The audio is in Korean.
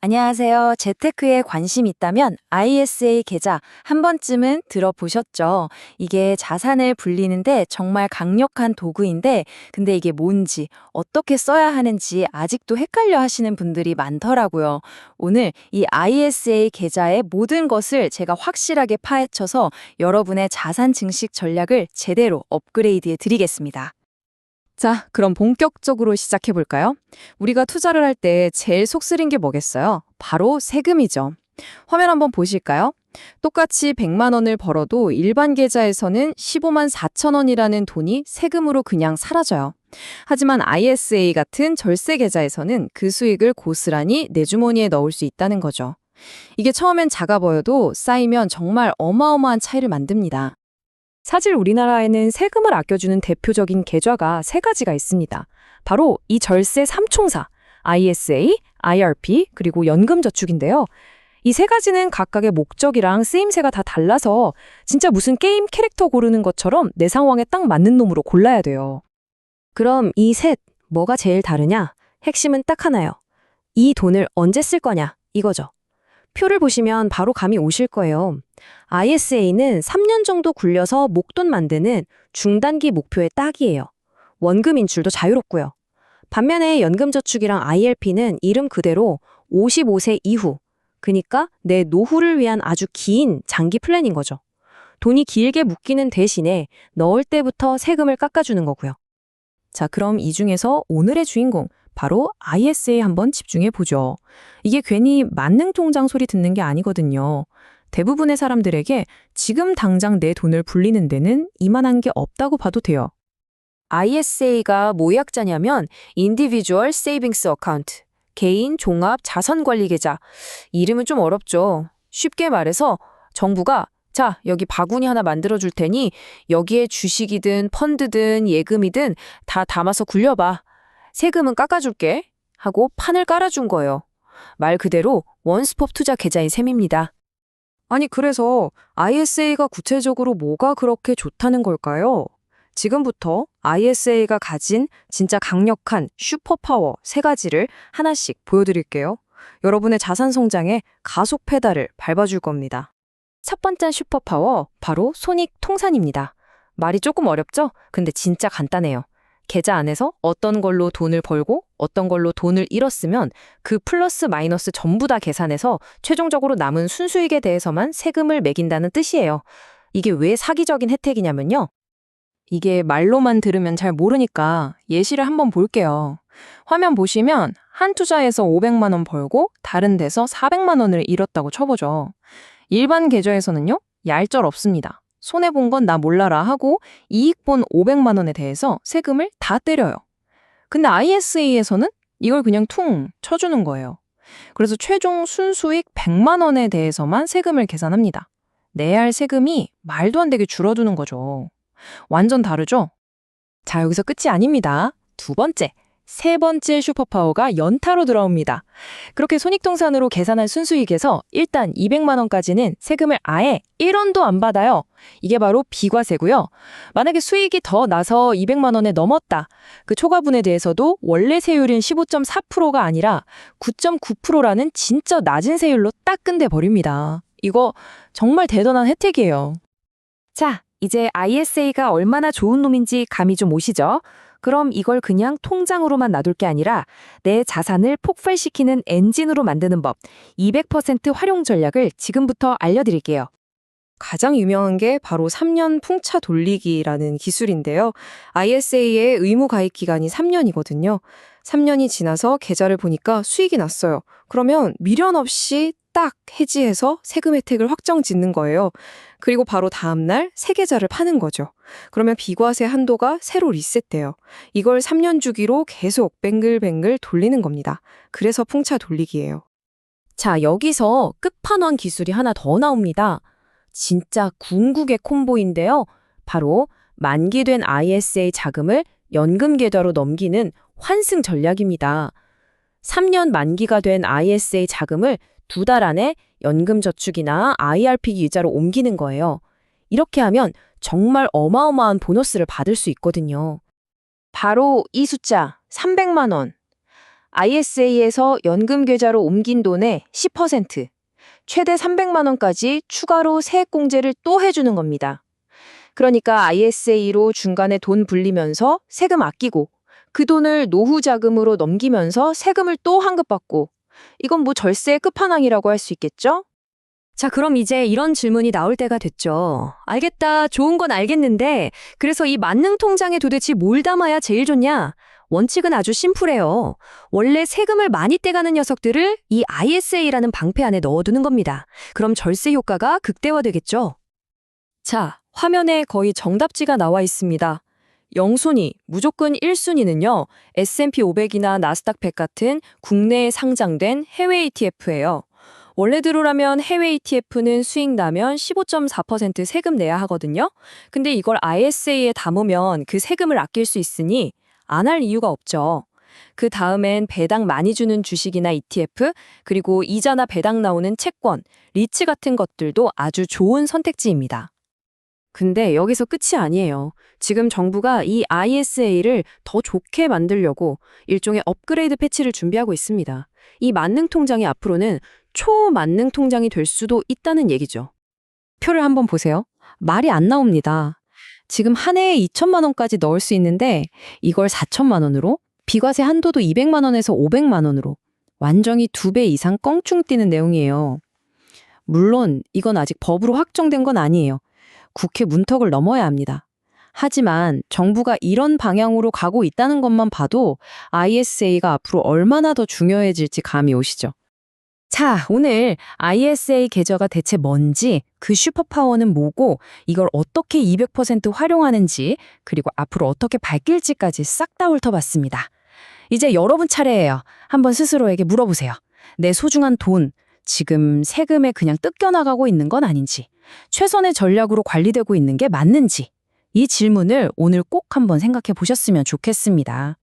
안녕하세요. 재테크에 관심 있다면 ISA 계좌 한 번쯤은 들어보셨죠? 이게 자산을 불리는데 정말 강력한 도구인데, 근데 이게 뭔지, 어떻게 써야 하는지 아직도 헷갈려 하시는 분들이 많더라고요. 오늘 이 ISA 계좌의 모든 것을 제가 확실하게 파헤쳐서 여러분의 자산 증식 전략을 제대로 업그레이드해 드리겠습니다. 자, 그럼 본격적으로 시작해 볼까요? 우리가 투자를 할 때 제일 속 쓰린 게 뭐겠어요? 바로 세금이죠. 화면 한번 보실까요? 똑같이 100만 원을 벌어도 일반 계좌에서는 15만 4천 원이라는 돈이 세금으로 그냥 사라져요. 하지만 ISA 같은 절세 계좌에서는 그 수익을 고스란히 내 주머니에 넣을 수 있다는 거죠. 이게 처음엔 작아 보여도 쌓이면 정말 어마어마한 차이를 만듭니다. 사실 우리나라에는 세금을 아껴주는 대표적인 계좌가 세 가지가 있습니다. 바로 이 절세 삼총사, ISA, IRP, 그리고 연금저축인데요. 이 세 가지는 각각의 목적이랑 쓰임새가 다 달라서 진짜 무슨 게임 캐릭터 고르는 것처럼 내 상황에 딱 맞는 놈으로 골라야 돼요. 그럼 이 셋, 뭐가 제일 다르냐? 핵심은 딱 하나요. 이 돈을 언제 쓸 거냐? 이거죠. 표를 보시면 바로 감이 오실 거예요. ISA는 3년 정도 굴려서 목돈 만드는 중단기 목표의 딱이에요. 원금 인출도 자유롭고요. 반면에 연금저축이랑 IRP는 이름 그대로 55세 이후, 그니까 내 노후를 위한 아주 긴 장기 플랜인 거죠. 돈이 길게 묶이는 대신에 넣을 때부터 세금을 깎아주는 거고요. 자, 그럼 이 중에서 오늘의 주인공, 바로 ISA에 한번 집중해 보죠. 이게 괜히 만능 통장 소리 듣는 게 아니거든요. 대부분의 사람들에게 지금 당장 내 돈을 불리는 데는 이만한 게 없다고 봐도 돼요. ISA가 뭐 약자냐면 Individual Savings Account, 개인 종합 자산 관리 계좌. 이름은 좀 어렵죠. 쉽게 말해서 정부가 자, 여기 바구니 하나 만들어 줄 테니 여기에 주식이든 펀드든 예금이든 다 담아서 굴려봐. 세금은 깎아줄게. 하고 판을 깔아준 거예요. 말 그대로 원스톱 투자 계좌인 셈입니다. 아니, 그래서 ISA가 구체적으로 뭐가 그렇게 좋다는 걸까요? 지금부터 ISA가 가진 진짜 강력한 슈퍼파워 세 가지를 하나씩 보여드릴게요. 여러분의 자산 성장에 가속 페달을 밟아줄 겁니다. 첫 번째 슈퍼파워, 바로 손익 통산입니다. 말이 조금 어렵죠? 근데 진짜 간단해요. 계좌 안에서 어떤 걸로 돈을 벌고 어떤 걸로 돈을 잃었으면 그 플러스 마이너스 전부 다 계산해서 최종적으로 남은 순수익에 대해서만 세금을 매긴다는 뜻이에요. 이게 왜 사기적인 혜택이냐면요. 이게 말로만 들으면 잘 모르니까 예시를 한번 볼게요. 화면 보시면 한 투자에서 500만 원 벌고 다른 데서 400만 원을 잃었다고 쳐보죠. 일반 계좌에서는요, 얄짤 없습니다. 손해본 건 나 몰라라 하고 이익 본 500만 원에 대해서 세금을 다 때려요. 근데 ISA에서는 이걸 그냥 퉁 쳐주는 거예요. 그래서 최종 순수익 100만 원에 대해서만 세금을 계산합니다. 내야 할 세금이 말도 안 되게 줄어드는 거죠. 완전 다르죠? 자, 여기서 끝이 아닙니다. 두 번째. 세 번째 슈퍼파워가 연타로 들어옵니다. 그렇게 손익통산으로 계산한 순수익에서 일단 200만 원까지는 세금을 아예 1원도 안 받아요. 이게 바로 비과세고요. 만약에 수익이 더 나서 200만 원에 넘었다. 그 초과분에 대해서도 원래 세율인 15.4%가 아니라 9.9%라는 진짜 낮은 세율로 딱 끝내 버립니다. 이거 정말 대단한 혜택이에요. 자, 이제 ISA가 얼마나 좋은 놈인지 감이 좀 오시죠? 그럼 이걸 그냥 통장으로만 놔둘 게 아니라 내 자산을 폭발시키는 엔진으로 만드는 법, 200% 활용 전략을 지금부터 알려드릴게요. 가장 유명한 게 바로 3년 풍차 돌리기라는 기술인데요. ISA의 의무 가입 기간이 3년이거든요. 3년이 지나서 계좌를 보니까 수익이 났어요. 그러면 미련 없이 딱 해지해서 세금 혜택을 확정 짓는 거예요. 그리고 바로 다음날 새 계좌를 파는 거죠. 그러면 비과세 한도가 새로 리셋돼요. 이걸 3년 주기로 계속 뱅글뱅글 돌리는 겁니다. 그래서 풍차 돌리기예요. 자, 여기서 끝판왕 기술이 하나 더 나옵니다. 진짜 궁극의 콤보인데요. 바로 만기된 ISA 자금을 연금 계좌로 넘기는 환승 전략입니다. 3년 만기가 된 ISA 자금을 두 달 안에 연금저축이나 IRP 계좌로 옮기는 거예요. 이렇게 하면 정말 어마어마한 보너스를 받을 수 있거든요. 바로 이 숫자 300만 원. ISA에서 연금 계좌로 옮긴 돈의 10%, 최대 300만 원까지 추가로 세액 공제를 또 해주는 겁니다. 그러니까 ISA로 중간에 돈 불리면서 세금 아끼고 그 돈을 노후 자금으로 넘기면서 세금을 또 환급받고 이건 뭐 절세의 끝판왕이라고 할 수 있겠죠? 자, 그럼 이제 이런 질문이 나올 때가 됐죠. 알겠다. 좋은 건 알겠는데, 그래서 이 만능 통장에 도대체 뭘 담아야 제일 좋냐? 원칙은 아주 심플해요. 원래 세금을 많이 떼가는 녀석들을 이 ISA라는 방패 안에 넣어두는 겁니다. 그럼 절세 효과가 극대화되겠죠? 자, 화면에 거의 정답지가 나와 있습니다. 0순위, 무조건 1순위는요, S&P 500이나 나스닥 100 같은 국내에 상장된 해외 ETF예요. 원래대로라면 해외 ETF는 수익 나면 15.4% 세금 내야 하거든요. 근데 이걸 ISA에 담으면 그 세금을 아낄 수 있으니 안 할 이유가 없죠. 그 다음엔 배당 많이 주는 주식이나 ETF, 그리고 이자나 배당 나오는 채권, 리츠 같은 것들도 아주 좋은 선택지입니다. 근데 여기서 끝이 아니에요. 지금 정부가 이 ISA를 더 좋게 만들려고 일종의 업그레이드 패치를 준비하고 있습니다. 이 만능 통장이 앞으로는 초만능 통장이 될 수도 있다는 얘기죠. 표를 한번 보세요. 말이 안 나옵니다. 지금 한 해에 2천만 원까지 넣을 수 있는데 이걸 4천만 원으로 비과세 한도도 200만 원에서 500만 원으로 완전히 두 배 이상 껑충 뛰는 내용이에요. 물론 이건 아직 법으로 확정된 건 아니에요. 국회 문턱을 넘어야 합니다. 하지만 정부가 이런 방향으로 가고 있다는 것만 봐도 ISA가 앞으로 얼마나 더 중요해질지 감이 오시죠. 자, 오늘 ISA 계좌가 대체 뭔지, 그 슈퍼파워는 뭐고, 이걸 어떻게 200% 활용하는지, 그리고 앞으로 어떻게 바뀔지까지 싹 다 훑어봤습니다. 이제 여러분 차례예요. 한번 스스로에게 물어보세요. 내 소중한 돈, 지금 세금에 그냥 뜯겨나가고 있는 건 아닌지, 최선의 전략으로 관리되고 있는 게 맞는지, 이 질문을 오늘 꼭 한번 생각해 보셨으면 좋겠습니다.